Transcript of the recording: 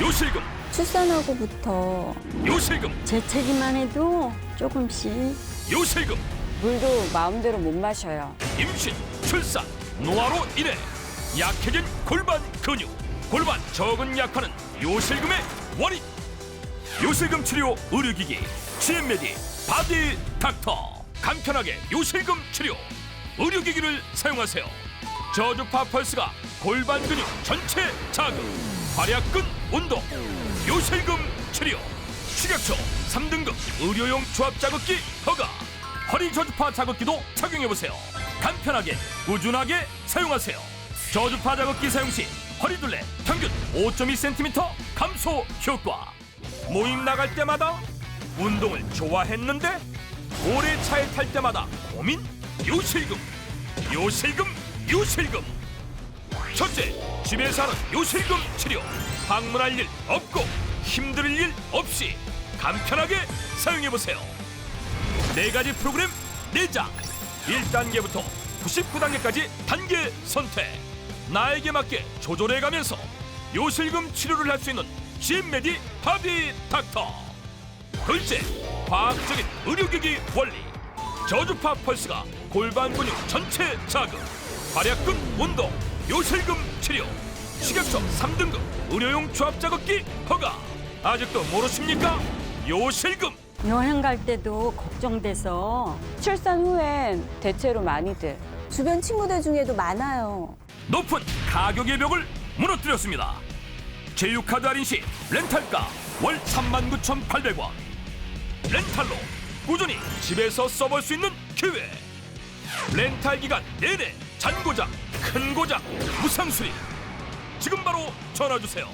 요실금 출산하고부터 요실금 재채기만 해도 조금씩 요실금 물도 마음대로 못 마셔요. 임신, 출산, 노화로 인해 약해진 골반 근육, 골반 적은 약화는 요실금의 원인. 요실금 치료 의료기기 GM메디 바디 닥터 간편하게 요실금 치료 의료기기를 사용하세요. 저주파 펄스가 골반 근육 전체 자극, 활약근 운동, 요실금 치료, 식약처 3등급 의료용 조합 자극기 허가. 허리 저주파 자극기도 착용해보세요. 간편하게, 꾸준하게 사용하세요. 저주파 자극기 사용 시 허리둘레 평균 5.2cm 감소 효과. 모임 나갈 때마다 운동을 좋아했는데 오래 차에 탈 때마다 고민? 요실금, 요실금, 요실금. 첫째, 집에서 하는 요실금 치료. 방문할 일 없고 힘들 일 없이 간편하게 사용해보세요. 네 가지 프로그램 네장 1단계부터 99단계까지 단계 선택 나에게 맞게 조절해가면서 요실금 치료를 할 수 있는 GM메디 바디 닥터 둘째 과학적인 의료기기 원리 저주파 펄스가 골반 근육 전체 자극 활약근 운동 요실금 치료 식약처 3등급 의료용 조합 자극기 허가 아직도 모르십니까? 요실금 여행 갈 때도 걱정돼서 출산 후엔 대체로 많이들 주변 친구들 중에도 많아요. 높은 가격의 벽을 무너뜨렸습니다. 제휴카드 할인 시 렌탈가 월 39,800원. 렌탈로 꾸준히 집에서 써볼 수 있는 기회. 렌탈 기간 내내 잔고장, 큰 고장, 무상 수리. 지금 바로 전화 주세요.